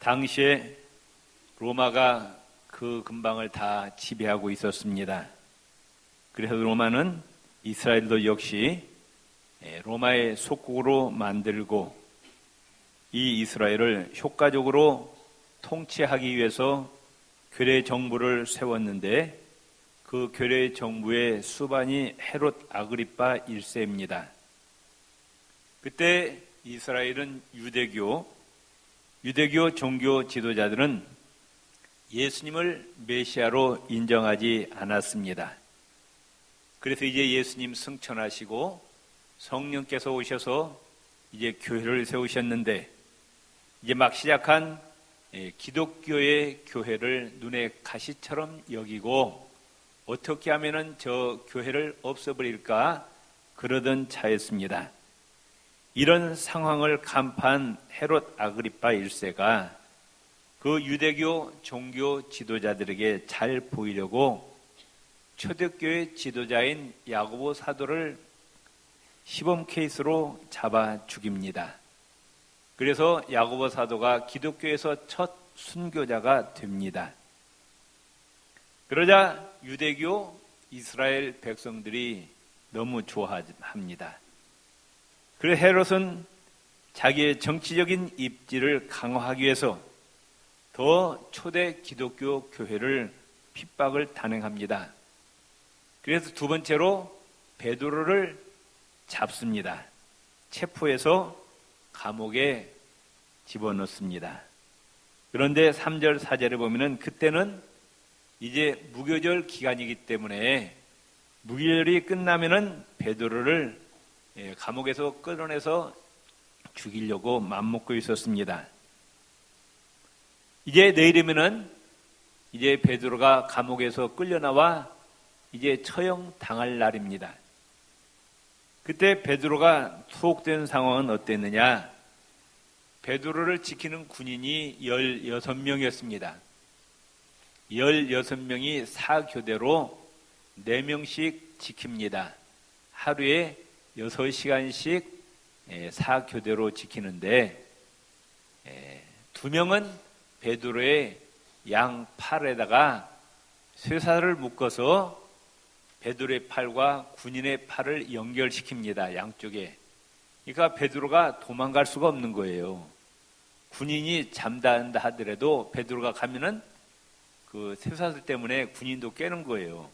당시에 로마가 그 근방을 다 지배하고 있었습니다. 그래서 로마는 이스라엘도 역시 예, 로마의 속국으로 만들고 이 이스라엘을 효과적으로 통치하기 위해서 교례 정부를 세웠는데 그 교례 정부의 수반이 헤롯 아그리파 1세입니다. 그때 이스라엘은 유대교, 유대교 종교 지도자들은 예수님을 메시아로 인정하지 않았습니다. 그래서 이제 예수님 승천하시고 성령께서 오셔서 이제 교회를 세우셨는데 이제 막 시작한 예, 기독교의 교회를 눈에 가시처럼 여기고 어떻게 하면은 저 교회를 없애버릴까 그러던 차였습니다. 이런 상황을 간파한 헤롯 아그리파 1세가 그 유대교 종교 지도자들에게 잘 보이려고 초대교회 지도자인 야고보 사도를 시범 케이스로 잡아 죽입니다. 그래서 야고보 사도가 기독교에서 첫 순교자가 됩니다. 그러자 유대교 이스라엘 백성들이 너무 좋아합니다. 그래서 헤롯은 자기의 정치적인 입지를 강화하기 위해서 더 초대 기독교 교회를 핍박을 단행합니다. 그래서 두 번째로 베드로를 잡습니다. 체포해서 감옥에 집어넣습니다. 그런데 3절 4절에 보면은 그때는 이제 무교절 기간이기 때문에 무교절이 끝나면은 베드로를 예, 감옥에서 끌어내서 죽이려고 맘먹고 있었습니다. 이제 내일이면은 이제 베드로가 감옥에서 끌려 나와 이제 처형 당할 날입니다. 그때 베드로가 투옥된 상황은 어땠느냐? 베드로를 지키는 군인이 16명이었습니다. 16명이 사교대로 4명씩 지킵니다. 하루에 6시간씩 예, 사교대로 지키는데 예, 두 명은 베드로의 양 팔에다가 쇠사를 묶어서 베드로의 팔과 군인의 팔을 연결시킵니다. 양쪽에. 그러니까 베드로가 도망갈 수가 없는 거예요. 군인이 잠단다 하더라도 베드로가 가면은 그 쇠사슬 때문에 군인도 깨는 거예요.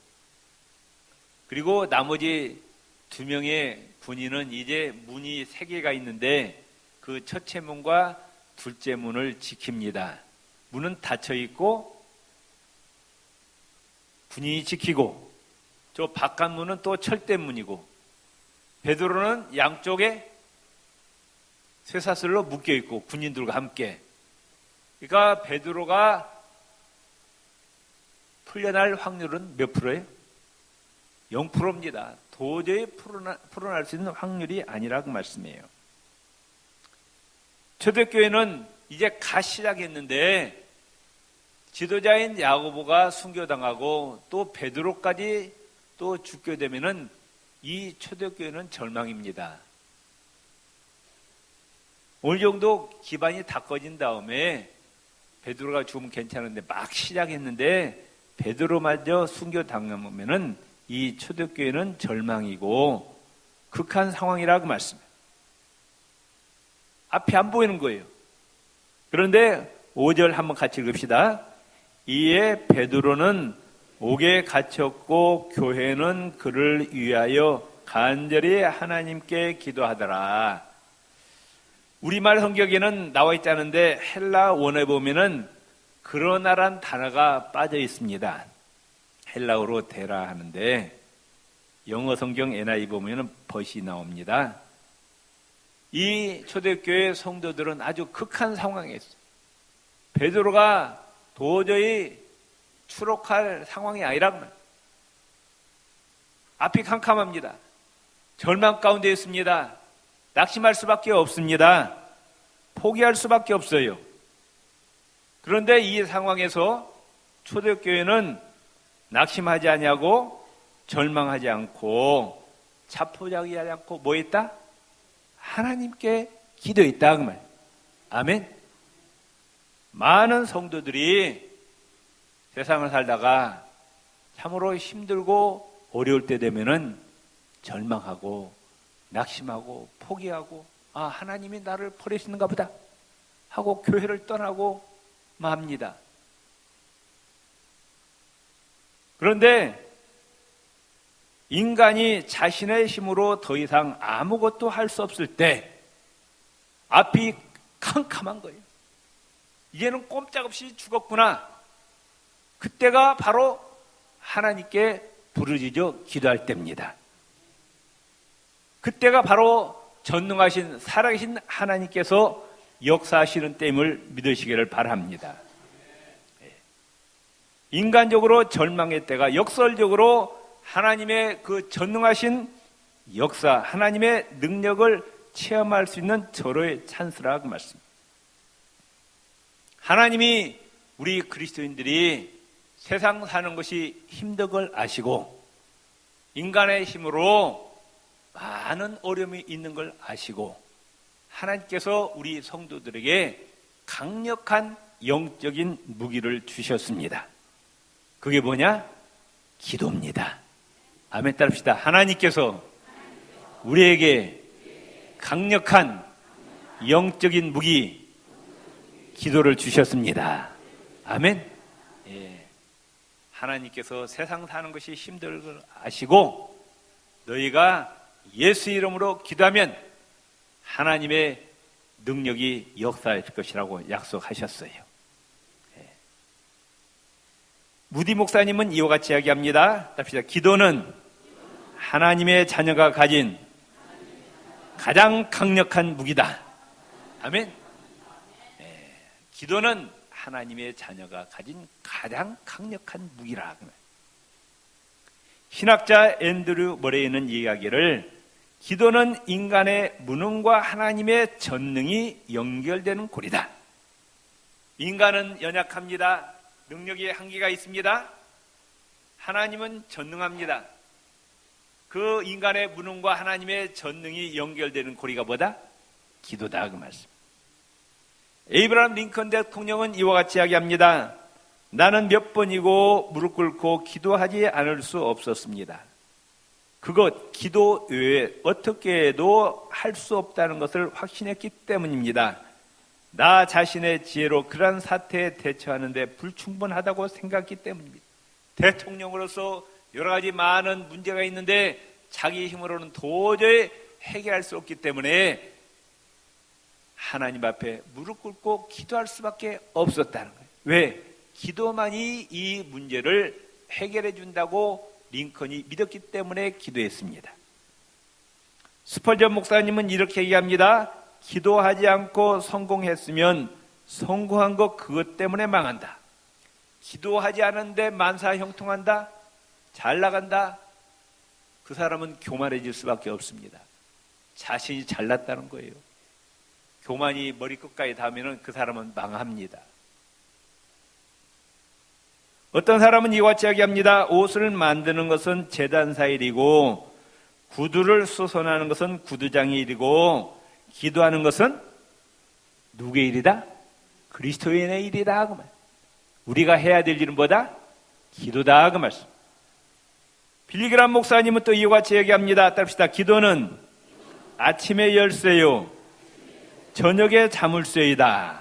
그리고 나머지 두 명의 군인은 이제 문이 세 개가 있는데 그 첫째 문과 둘째 문을 지킵니다. 문은 닫혀 있고 군인이 지키고 저 바깥 문은 또 철대 문이고 베드로는 양쪽에 쇠사슬로 묶여 있고 군인들과 함께 그러니까 베드로가 풀려날 확률은 몇 프로예요? 0%입니다. 도저히 풀어날 수 있는 확률이 아니라고 말씀해요. 초대교회는 이제 가 시작했는데 지도자인 야고보가 순교당하고 또 베드로까지 또 죽게 되면은 이 초대교회는 절망입니다. 어느 정도 기반이 다 꺼진 다음에 베드로가 죽으면 괜찮은데 막 시작했는데 베드로마저 순교 당하면은 이 초대교회는 절망이고 극한 상황이라고 말씀해요. 앞이 안 보이는 거예요. 그런데 5절 한번 같이 읽읍시다. 이에 베드로는 옥에 갇혔고 교회는 그를 위하여 간절히 하나님께 기도하더라. 우리말 성격에는 나와 있지 않은데 헬라 원에 보면은 그러나란 단어가 빠져 있습니다. 헬라어로 대라 하는데 영어 성경 NI 보면은 벗이 나옵니다. 이 초대교회 성도들은 아주 극한 상황에 있어요. 베드로가 도저히 추록할 상황이 아니라고 앞이 캄캄합니다. 절망 가운데 있습니다. 낙심할 수밖에 없습니다. 포기할 수밖에 없어요. 그런데 이 상황에서 초대교회는 낙심하지 않냐고 절망하지 않고 자포자기하지 않고 뭐 했다? 하나님께 기도했다 그 말. 아멘. 많은 성도들이 세상을 살다가 참으로 힘들고 어려울 때 되면은 절망하고 낙심하고 포기하고 아 하나님이 나를 버리시는가 보다 하고 교회를 떠나고 맙니다. 그런데 인간이 자신의 힘으로 더 이상 아무것도 할 수 없을 때 앞이 캄캄한 거예요. 이제는 꼼짝없이 죽었구나. 그때가 바로 하나님께 부르짖어 기도할 때입니다. 그때가 바로 전능하신 살아계신 하나님께서 역사하시는 때임을 믿으시기를 바랍니다. 예. 인간적으로 절망의 때가 역설적으로 하나님의 그 전능하신 역사, 하나님의 능력을 체험할 수 있는 절호의 찬스라고 말씀. 하나님이 우리 그리스도인들이 세상 사는 것이 힘든 걸 아시고 인간의 힘으로 많은 어려움이 있는 걸 아시고 하나님께서 우리 성도들에게 강력한 영적인 무기를 주셨습니다. 그게 뭐냐? 기도입니다. 아멘 따릅시다. 하나님께서 우리에게 강력한 영적인 무기, 기도를 주셨습니다. 아멘. 예. 하나님께서 세상 사는 것이 힘들 걸 아시고 너희가 예수 이름으로 기도하면 하나님의 능력이 역사할 것이라고 약속하셨어요. 예. 무디 목사님은 이와 같이 이야기합니다. 답시다. 기도는 하나님의 자녀가 가진 가장 강력한 무기다. 아멘. 예. 기도는 하나님의 자녀가 가진 가장 강력한 무기라. 신학자 앤드류 머레이는 이야기를 기도는 인간의 무능과 하나님의 전능이 연결되는 고리다. 인간은 연약합니다. 능력의 한계가 있습니다. 하나님은 전능합니다. 그 인간의 무능과 하나님의 전능이 연결되는 고리가 뭐다? 기도다 그 말씀. 에이브람 링컨 대통령은 이와 같이 이야기합니다. 나는 몇 번이고 무릎 꿇고 기도하지 않을 수 없었습니다. 그것 기도 외에 어떻게 해도 할 수 없다는 것을 확신했기 때문입니다. 나 자신의 지혜로 그러한 사태에 대처하는데 불충분하다고 생각했기 때문입니다. 대통령으로서 여러 가지 많은 문제가 있는데 자기 힘으로는 도저히 해결할 수 없기 때문에 하나님 앞에 무릎 꿇고 기도할 수밖에 없었다는 거예요. 왜? 기도만이 이 문제를 해결해 준다고 링컨이 믿었기 때문에 기도했습니다. 스펄전 목사님은 이렇게 얘기합니다. 기도하지 않고 성공했으면 성공한 것 그것 때문에 망한다. 기도하지 않은데 만사 형통한다? 잘 나간다? 그 사람은 교만해질 수밖에 없습니다. 자신이 잘났다는 거예요. 교만이 머리끝까지 닿으면 그 사람은 망합니다. 어떤 사람은 이와 같이 이야기합니다. 옷을 만드는 것은 재단사 일이고 구두를 수선하는 것은 구두장의 일이고 기도하는 것은 누구의 일이다? 그리스도인의 일이다. 그 말. 우리가 해야 될 일은 뭐다? 기도다. 그 말씀. 빌리그람 목사님은 또 이와 같이 얘기합니다. 따릅시다. 기도는 아침에 열쇠요. 저녁에 자물쇠이다.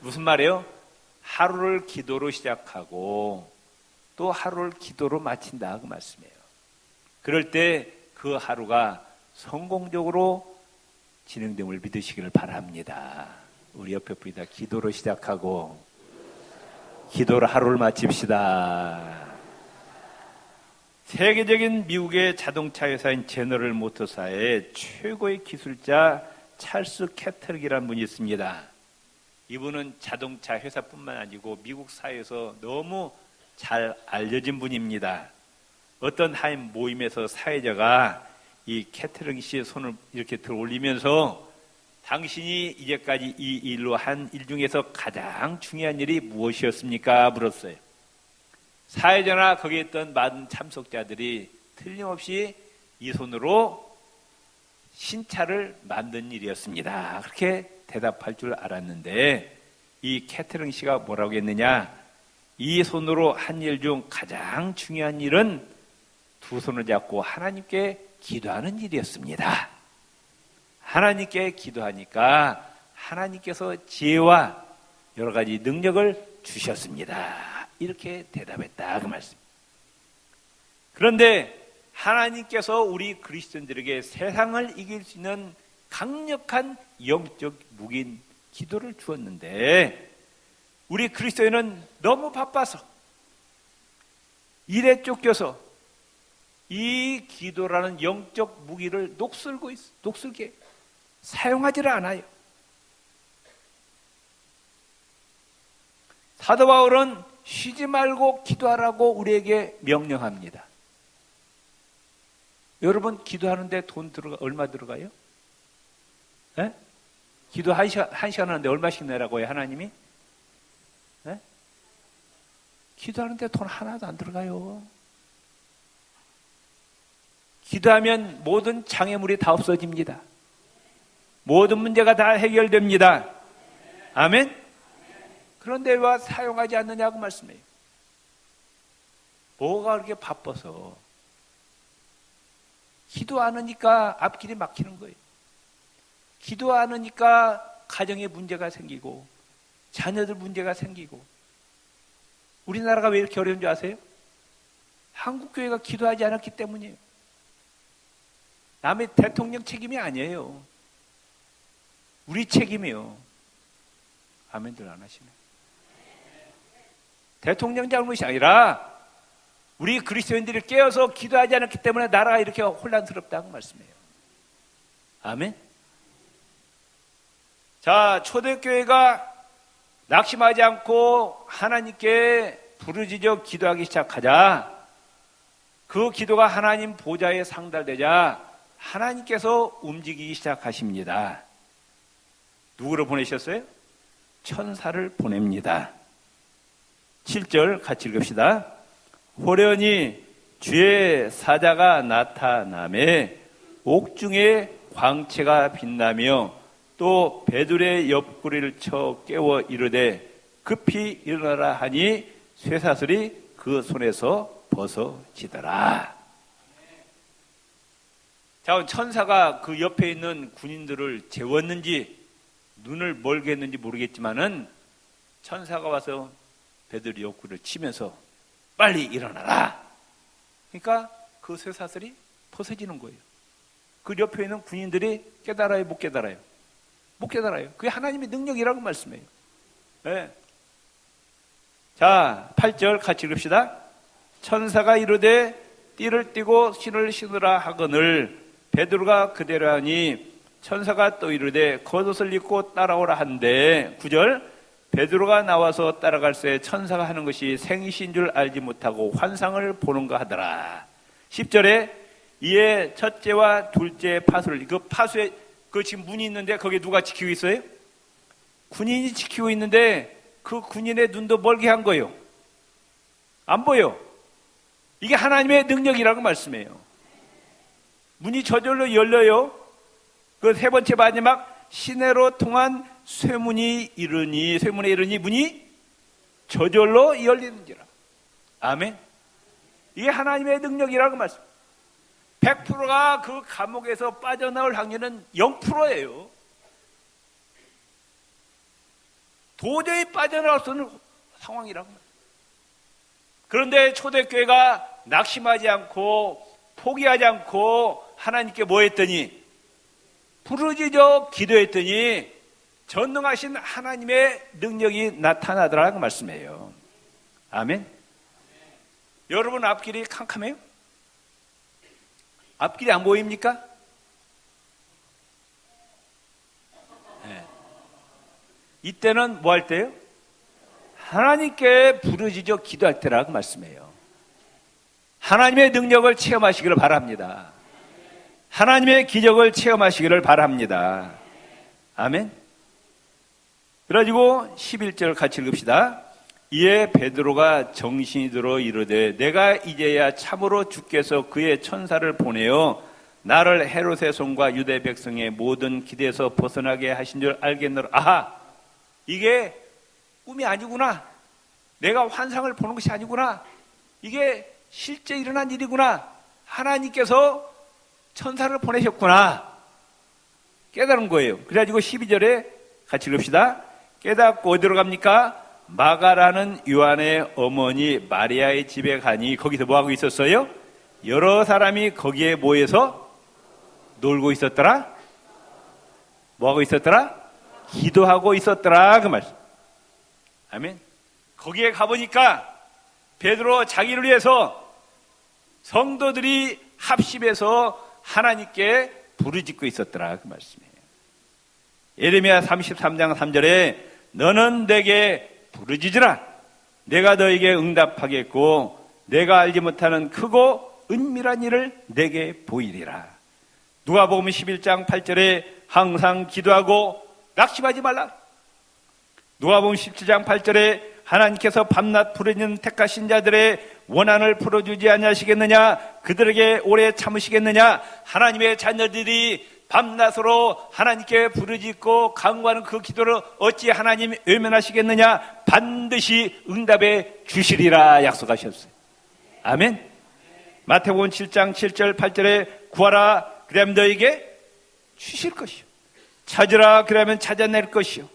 무슨 말이에요? 하루를 기도로 시작하고 또 하루를 기도로 마친다 그 말씀이에요. 그럴 때 그 하루가 성공적으로 진행됨을 믿으시기를 바랍니다. 우리 옆에 분이다 기도로 시작하고 기도로 하루를 마칩시다. 세계적인 미국의 자동차 회사인 제너럴 모터사의 최고의 기술자 찰스 캐터릭이라는 분이 있습니다. 이분은 자동차 회사뿐만 아니고 미국 사회에서 너무 잘 알려진 분입니다. 어떤 한 모임에서 사회자가 이 캐트링 씨의 손을 이렇게 들어 올리면서 당신이 이제까지 이 일로 한 일 중에서 가장 중요한 일이 무엇이었습니까? 물었어요. 사회자나 거기에 있던 많은 참석자들이 틀림없이 이 손으로 신차를 만든 일이었습니다. 그렇게 대답할 줄 알았는데 이 캐트링 씨가 뭐라고 했느냐? 이 손으로 한 일 중 가장 중요한 일은 두 손을 잡고 하나님께 기도하는 일이었습니다. 하나님께 기도하니까 하나님께서 지혜와 여러 가지 능력을 주셨습니다. 이렇게 대답했다. 그 말씀. 그런데 하나님께서 우리 그리스도인들에게 세상을 이길 수 있는 강력한 영적 무기인 기도를 주었는데 우리 그리스도인은 너무 바빠서 일에 쫓겨서 이 기도라는 영적 무기를 녹슬고 있, 녹슬게 사용하지를 않아요. 사도 바울은 쉬지 말고 기도하라고 우리에게 명령합니다. 여러분 기도하는데 돈 들어가 얼마 들어가요? 네? 기도 한 시간, 한 시간 하는데 얼마씩 내라고요 하나님이? 네? 기도하는데 돈 하나도 안 들어가요. 기도하면 모든 장애물이 다 없어집니다. 모든 문제가 다 해결됩니다. 아멘? 그런데 왜 사용하지 않느냐고 말씀해요. 뭐가 그렇게 바빠서 기도 안 하니까 앞길이 막히는 거예요. 기도 안 하니까 가정에 문제가 생기고 자녀들 문제가 생기고 우리나라가 왜 이렇게 어려운 줄 아세요? 한국 교회가 기도하지 않았기 때문이에요. 남의 대통령 책임이 아니에요. 우리 책임이에요. 아멘들 안 하시네. 대통령 잘못이 아니라 우리 그리스도인들이 깨어서 기도하지 않았기 때문에 나라가 이렇게 혼란스럽다고 말씀해요. 아멘. 자, 초대교회가 낙심하지 않고 하나님께 부르짖어 기도하기 시작하자 그 기도가 하나님 보좌에 상달되자 하나님께서 움직이기 시작하십니다. 누구를 보내셨어요? 천사를 보냅니다. 7절 같이 읽읍시다. 호련히 주의 사자가 나타남에 옥중에 광채가 빛나며 또 배둘의 옆구리를 쳐 깨워 이르되 급히 일어나라 하니 쇠사슬이 그 손에서 벗어지더라. 자, 천사가 그 옆에 있는 군인들을 재웠는지 눈을 멀게 했는지 모르겠지만은 천사가 와서 배들이 옆구리를 치면서 빨리 일어나라. 그러니까 그 쇠사슬이 벗어지는 거예요. 그 옆에 있는 군인들이 깨달아요, 못 깨달아요? 못 깨달아요. 그게 하나님의 능력이라고 말씀해요. 네. 자, 8절 같이 읽읍시다. 천사가 이르되 띠를 띠고 신을 신으라 하거늘 베드로가 그대로 하니 천사가 또 이르되 겉옷을 입고 따라오라 한데 9절 베드로가 나와서 따라갈새 천사가 하는 것이 생이신 줄 알지 못하고 환상을 보는가 하더라. 10절에 이에 첫째와 둘째 파수를 그 파수에 그 지금 문이 있는데 거기에 누가 지키고 있어요? 군인이 지키고 있는데 그 군인의 눈도 멀게 한 거예요. 안 보여. 이게 하나님의 능력이라고 말씀해요. 문이 저절로 열려요. 그 세 번째 마지막 시내로 통한 쇠문이 이르니 쇠문에 이르니 문이 저절로 열리는지라. 아멘. 이게 하나님의 능력이라고 말씀. 100%가 그 감옥에서 빠져나올 확률은 0%예요. 도저히 빠져나올 수 없는 상황이라고. 그런데 초대교회가 낙심하지 않고 포기하지 않고 하나님께 뭐 했더니 부르짖어 기도했더니 전능하신 하나님의 능력이 나타나더라고 말씀해요. 아멘. 여러분 앞길이 캄캄해요? 앞길이 안 보입니까? 네. 이때는 뭐 할 때요? 하나님께 부르짖어 기도할 때라고 말씀해요. 하나님의 능력을 체험하시기를 바랍니다. 하나님의 기적을 체험하시기를 바랍니다. 아멘. 그래가지고 11절 같이 읽읍시다. 이에 베드로가 정신이 들어 이르되 내가 이제야 참으로 주께서 그의 천사를 보내어 나를 헤롯의 손과 유대 백성의 모든 기대에서 벗어나게 하신 줄 알겠노라. 아하! 이게 꿈이 아니구나. 내가 환상을 보는 것이 아니구나. 이게 실제 일어난 일이구나. 하나님께서 천사를 보내셨구나. 깨달은 거예요. 그래가지고 12절에 같이 읽읍시다. 깨닫고 어디로 갑니까? 마가라는 요한의 어머니 마리아의 집에 가니 거기서 뭐하고 있었어요? 여러 사람이 거기에 모여서 놀고 있었더라? 뭐하고 있었더라? 기도하고 있었더라. 그 말씀. 아멘. 거기에 가보니까 베드로 자기를 위해서 성도들이 합심해서 하나님께 부르짖고 있었더라. 그 말씀이에요. 예레미야 33장 3절에 너는 내게 부르짖으라. 내가 너에게 응답하겠고 내가 알지 못하는 크고 은밀한 일을 내게 보이리라. 누가복음 11장 8절에 항상 기도하고 낙심하지 말라. 누가복음 17장 8절에 하나님께서 밤낮 부르짖는 택하신 자들의 원한을 풀어주지 아니하시겠느냐? 그들에게 오래 참으시겠느냐? 하나님의 자녀들이 밤낮으로 하나님께 부르짖고 강구하는 그 기도를 어찌 하나님 외면하시겠느냐? 반드시 응답해 주시리라 약속하셨어요. 아멘. 마태복음 7장 7절 8절에 구하라 그러면 너에게 주실 것이요. 찾으라 그러면 찾아낼 것이요.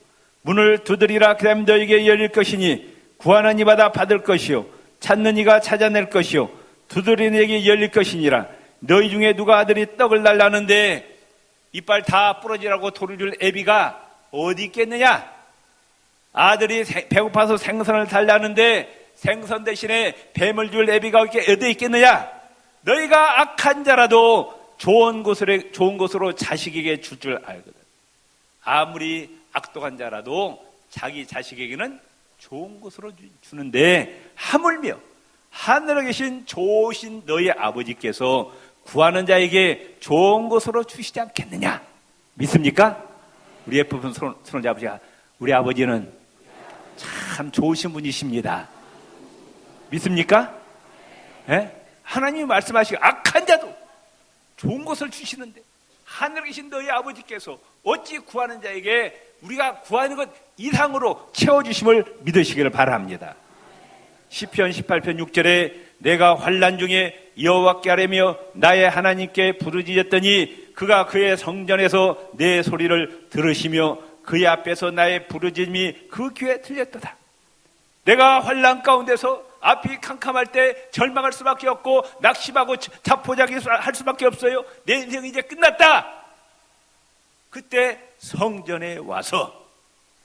문을 두드리라 그러면 너에게 열릴 것이니 구하는 이마다 받을 것이요. 찾는 이가 찾아낼 것이요. 두드리는 이에게 열릴 것이니라. 너희 중에 누가 아들이 떡을 달라는데 이빨 다 부러지라고 돌을 줄 애비가 어디 있겠느냐? 아들이 배고파서 생선을 달라는데 생선 대신에 뱀을 줄 애비가 어디 있겠느냐? 너희가 악한 자라도 좋은 곳으로, 좋은 곳으로 자식에게 줄 줄 알거든. 아무리 악독한 자라도 자기 자식에게는 좋은 곳으로 주는데 하물며 하늘에 계신 좋으신 너희 아버지께서 구하는 자에게 좋은 곳으로 주시지 않겠느냐? 믿습니까? 우리 예쁜 손을 아버지가 우리 아버지는 참 좋으신 분이십니다. 믿습니까? 예? 하나님이 말씀하시고 악한 자도 좋은 것을 주시는데 하늘에 계신 너희 아버지께서 어찌 구하는 자에게 우리가 구하는 것 이상으로 채워주심을 믿으시기를 바랍니다. 10편 18편 6절에 내가 환란 중에 여호와께 아뢰며 나의 하나님께 부르짖었더니 그가 그의 성전에서 내 소리를 들으시며 그의 앞에서 나의 부르짖음이 그 귀에 들렸도다. 내가 환란 가운데서 앞이 캄캄할 때 절망할 수밖에 없고 낙심하고 자포자기 할 수밖에 없어요. 내 인생이 이제 끝났다. 그때 성전에 와서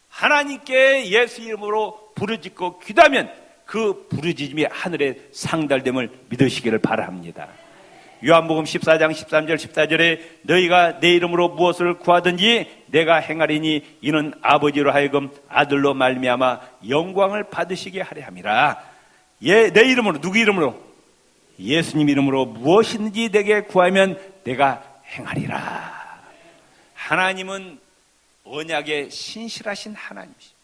하나님께 예수 이름으로 부르짖고 기도하면 그 부르짖음이 하늘에 상달됨을 믿으시기를 바랍니다. 요한복음 14장 13절 14절에 너희가 내 이름으로 무엇을 구하든지 내가 행하리니 이는 아버지로 하여금 아들로 말미암아 영광을 받으시게 하려 함이라. 예, 내 이름으로 누구 이름으로 예수님 이름으로 무엇이든지 내게 구하면 내가 행하리라. 하나님은 언약에 신실하신 하나님이십니다.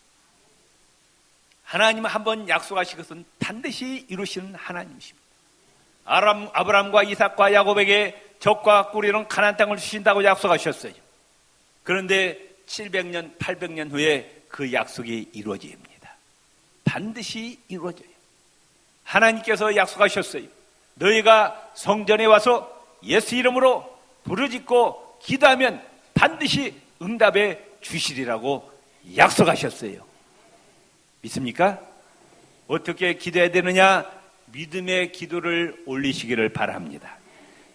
하나님은 한번 약속하신 것은 반드시 이루시는 하나님이십니다. 아람, 아브람과 이삭과 야곱에게 적과 꿀이는 가난 땅을 주신다고 약속하셨어요. 그런데 700년, 800년 후에 그 약속이 이루어집니다. 반드시 이루어져요. 하나님께서 약속하셨어요. 너희가 성전에 와서 예수 이름으로 부르짖고 기도하면 반드시 응답해 주시리라고 약속하셨어요. 믿습니까? 어떻게 기도해야 되느냐? 믿음의 기도를 올리시기를 바랍니다.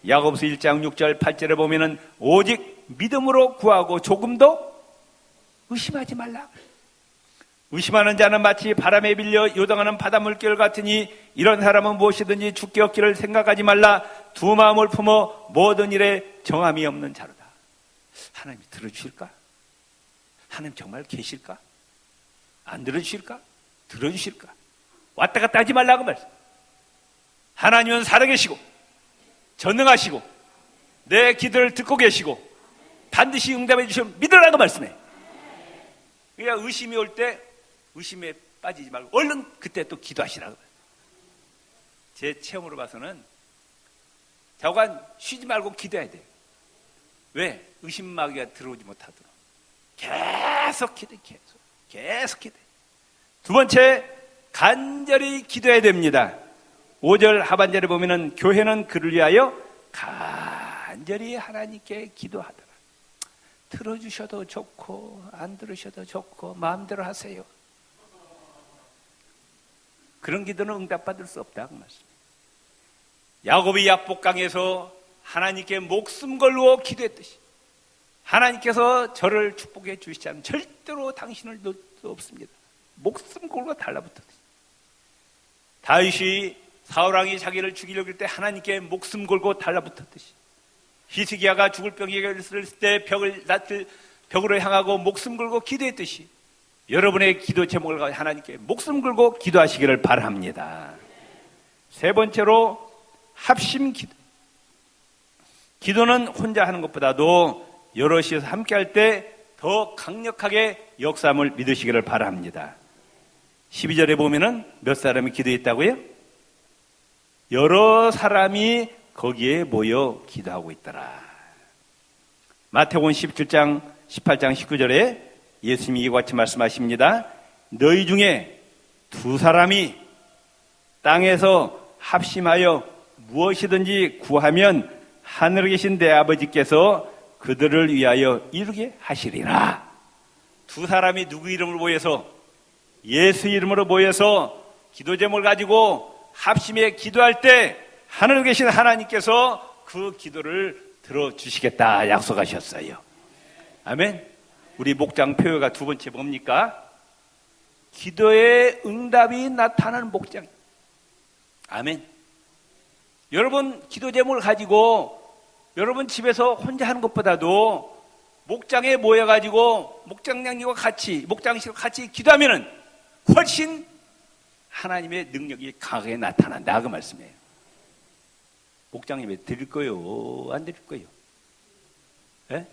야고보서 1장 6절 8절에 보면은 오직 믿음으로 구하고 조금도 의심하지 말라. 의심하는 자는 마치 바람에 빌려 요동하는 바닷물결 같으니 이런 사람은 무엇이든지 죽게 없기를 생각하지 말라. 두 마음을 품어 모든 일에 정함이 없는 자로다. 하나님이 들어주실까? 하나님 정말 계실까? 안 들어주실까? 들어주실까? 왔다 갔다 하지 말라고 말씀. 하나님은 살아계시고, 전능하시고, 내 기도를 듣고 계시고, 반드시 응답해 주시면 믿으라고 말씀해. 그러니까 의심이 올 때, 의심에 빠지지 말고, 얼른 그때 또 기도하시라고. 제 체험으로 봐서는, 자관 쉬지 말고 기도해야 돼요. 왜? 의심마귀가 들어오지 못하도록. 계속 기도해, 계속. 계속 기도해. 두 번째, 간절히 기도해야 됩니다. 5절 하반절에 보면은 교회는 그를 위하여 간절히 하나님께 기도하더라. 들어주셔도 좋고, 안 들으셔도 좋고, 마음대로 하세요. 그런 기도는 응답받을 수 없다고 말씀. 야곱이 약복강에서 하나님께 목숨 걸고 기도했듯이 하나님께서 저를 축복해 주시지 않으면 절대로 당신을 놓을 수 없습니다. 목숨 걸고 달라붙었듯이 다윗이 사울왕이 자기를 죽이려고 할 때 하나님께 목숨 걸고 달라붙었듯이 히스기야가 죽을 병이 걸렸을 때 벽을 낫을 벽으로 향하고 목숨 걸고 기도했듯이 여러분의 기도 제목을 가지고 하나님께 목숨 걸고 기도하시기를 바랍니다. 세 번째로 합심 기도. 기도는 혼자 하는 것보다도 여럿이서 함께 할 때 더 강력하게 역삼을 믿으시기를 바랍니다. 12절에 보면은 몇 사람이 기도했다고요? 여러 사람이 거기에 모여 기도하고 있더라. 마태복음 17장, 18장, 19절에 예수님이 이와 같이 말씀하십니다. 너희 중에 두 사람이 땅에서 합심하여 무엇이든지 구하면 하늘에 계신 내 아버지께서 그들을 위하여 이루게 하시리라. 두 사람이 누구 이름을 모여서 예수 이름으로 모여서 기도 제목을 가지고 합심해 기도할 때 하늘에 계신 하나님께서 그 기도를 들어주시겠다 약속하셨어요. 아멘. 우리 목장 표어가 두 번째 뭡니까? 기도의 응답이 나타나는 목장. 아멘. 여러분 기도 제목을 가지고 여러분 집에서 혼자 하는 것보다도 목장에 모여가지고 목장장님과 같이 목장식과 같이 기도하면은 훨씬 하나님의 능력이 강하게 나타난다 그 말씀이에요. 목장님에 드릴 거요 안 드릴 거요? 예?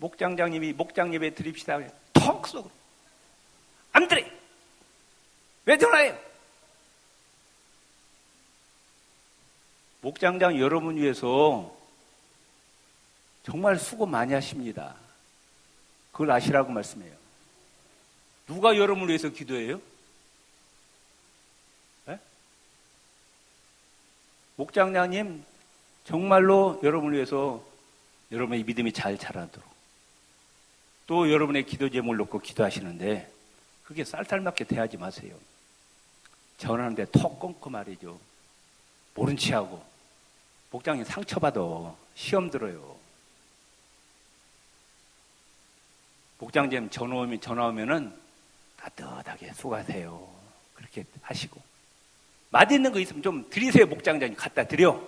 목장장님이 목장 예배 드립시다 턱 쏘고 안 드래 왜 전화해요? 목장장 여러분 위해서 정말 수고 많이 하십니다. 그걸 아시라고 말씀해요. 누가 여러분을 위해서 기도해요? 네? 목장장님 정말로 여러분을 위해서 여러분의 믿음이 잘 자라도록 또 여러분의 기도 제목을 놓고 기도하시는데 그게 쌀쌀맞게 대하지 마세요. 전하는데 톡 끊고 말이죠. 모른 체하고 목장님 상처받아 시험 들어요. 목장님 전화 오면 전화 오면은 따뜻하게 수고하세요. 그렇게 하시고 맛있는 거 있으면 좀 드리세요 목장장님 갖다 드려.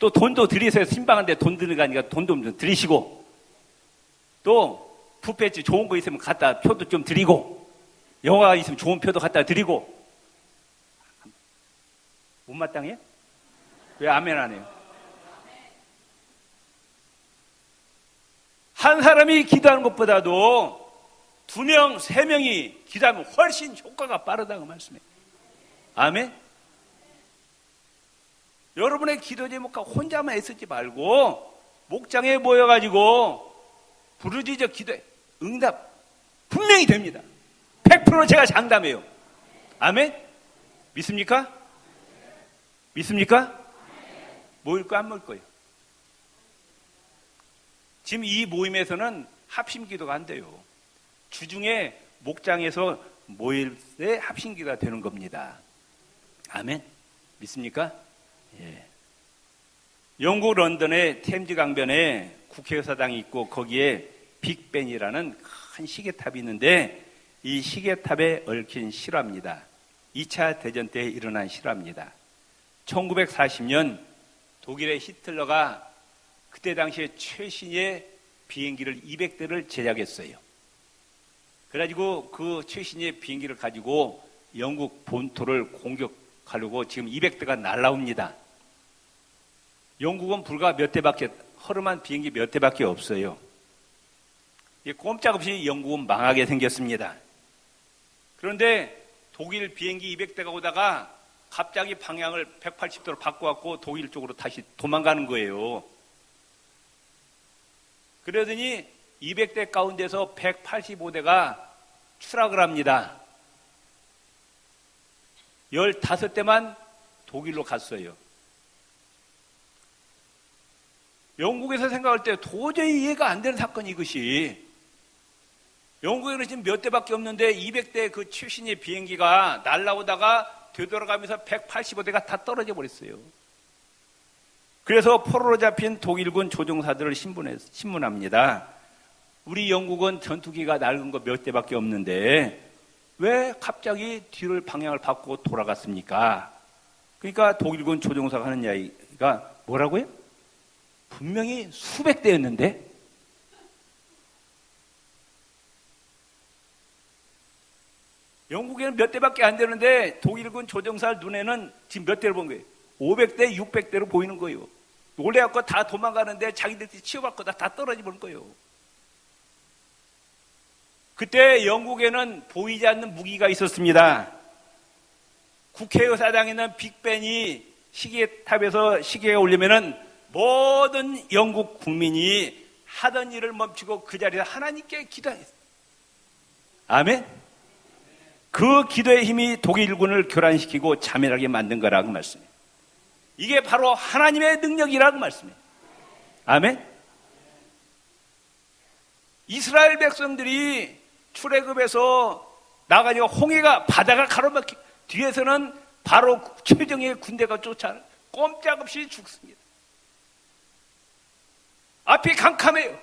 또 돈도 드리세요 신방한데 돈 아니라 돈도 좀 드리시고 또 푸페지 좋은 거 있으면 갖다 표도 좀 드리고 영화 있으면 좋은 표도 갖다 드리고 못마땅해? 왜 아멘 안 해요? 한 사람이 기도하는 것보다도 두 명, 세 명이 기도하면 훨씬 효과가 빠르다고 말씀해요. 아멘? 여러분의 기도 제목과 혼자만 애쓰지 말고 목장에 모여가지고 부르짖어 기도해. 응답 분명히 됩니다. 100% 제가 장담해요. 아멘? 믿습니까? 믿습니까? 모일 거안 모일 거예요. 지금 이 모임에서는 합심 기도가 안 돼요. 주중에 목장에서 모일 때 합심 기도가 되는 겁니다. 아멘. 믿습니까? 예. 영국 런던의 템즈 강변에 국회의사당이 있고 거기에 빅벤이라는 큰 시계탑이 있는데 이 시계탑에 얽힌 실화입니다. 2차 대전 때 일어난 실화입니다. 1940년 독일의 히틀러가 그때 당시에 최신의 비행기를 200대를 제작했어요. 그래가지고 그 최신의 비행기를 가지고 영국 본토를 공격하려고 지금 200대가 날라옵니다. 영국은 불과 몇 대밖에, 허름한 비행기 몇 대밖에 없어요. 꼼짝없이 영국은 망하게 생겼습니다. 그런데 독일 비행기 200대가 오다가 갑자기 방향을 180도로 바꿔갖고 독일 쪽으로 다시 도망가는 거예요. 그러더니 200대 가운데서 185대가 추락을 합니다. 15대만 독일로 갔어요. 영국에서 생각할 때 도저히 이해가 안 되는 사건이 이것이. 영국에는 지금 몇 대밖에 없는데 200대 그 최신의 비행기가 날라오다가 되돌아가면서 185대가 다 떨어져 버렸어요. 그래서 포로로 잡힌 독일군 조종사들을 신문해, 신문합니다. 우리 영국은 전투기가 낡은 거 몇 대밖에 없는데 왜 갑자기 뒤를 방향을 바꾸고 돌아갔습니까? 그러니까 독일군 조종사가 하는 이야기가 뭐라고요? 분명히 수백 대였는데 영국에는 몇 대밖에 안 되는데 독일군 조종사 눈에는 지금 몇 대를 본 거예요? 500대, 600대로 보이는 거예요. 놀래갖고 다 도망가는데 자기들끼리 치워받고 다, 다 버린 거예요. 그때 영국에는 보이지 않는 무기가 있었습니다. 국회의사당에 있는 빅벤이 시계탑에서 시계가 울리면은 모든 영국 국민이 하던 일을 멈추고 그 자리에서 하나님께 기도했어요. 아멘? 그 기도의 힘이 독일군을 교란시키고 자멸하게 만든 거라고 말씀해요. 이게 바로 하나님의 능력이라고 말씀해요. 아멘? 이스라엘 백성들이 출애굽에서 나가지고 홍해가 바다가 가로막히 뒤에서는 바로 최정의 군대가 쫓아 꼼짝없이 죽습니다. 앞이 캄캄해요.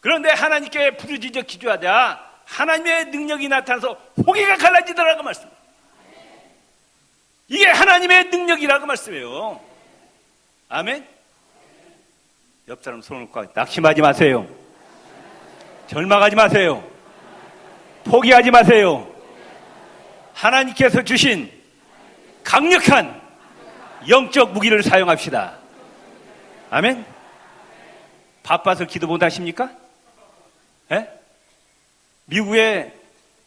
그런데 하나님께 부르짖어 기도하자 하나님의 능력이 나타나서 홍해가 갈라지더라고 말씀. 이게 하나님의 능력이라고 말씀해요. 아멘. 옆 사람 손을 꽉 낙심하지 마세요. 절망하지 마세요. 포기하지 마세요. 하나님께서 주신 강력한 영적 무기를 사용합시다. 아멘. 바빠서 기도 못 하십니까? 예? 미국의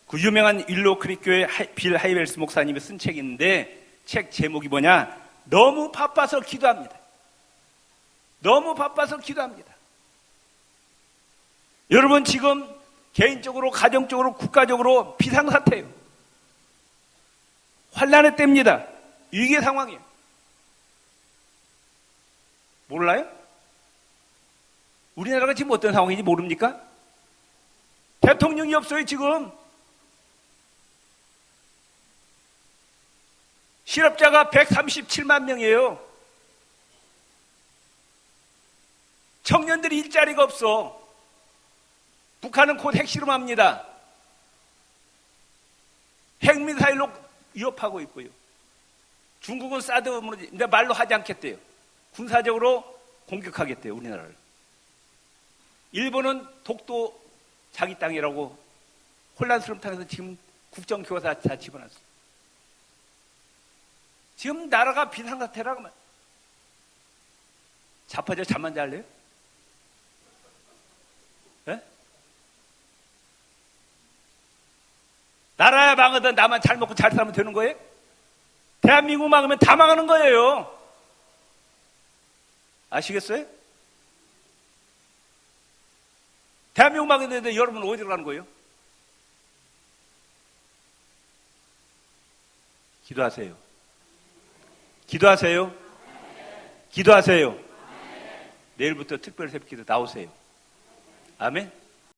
그 유명한 일로 크릭 교회 빌 하이벨스 목사님이 쓴 있는데 책 제목이 뭐냐? 너무 바빠서 기도합니다. 너무 바빠서 기도합니다. 여러분 지금 개인적으로, 가정적으로, 국가적으로 비상사태예요. 환란의 때입니다. 위기 상황이에요. 몰라요? 우리나라가 지금 어떤 상황인지 모릅니까? 대통령이 없어요, 지금. 실업자가 137만 명이에요. 청년들이 일자리가 없어. 북한은 곧 핵실험합니다. 핵미사일로 위협하고 있고요. 중국은 사드 근데 말로 하지 않겠대요. 군사적으로 공격하겠대요, 우리나라를. 일본은 독도 자기 땅이라고 혼란스러움 타면서 지금 국정교사 다 집어놨어요. 지금 나라가 비상사태라고 말. 자빠져 잠만 잘래요? 네? 나라야 망하든 나만 잘 먹고 잘 살면 되는 거예요? 대한민국 망하면 다 망하는 거예요. 아시겠어요? 대한민국 망했는데 여러분 어디로 가는 거예요? 기도하세요. 기도하세요. 기도하세요. 내일부터 특별 새벽 기도 나오세요. 아멘.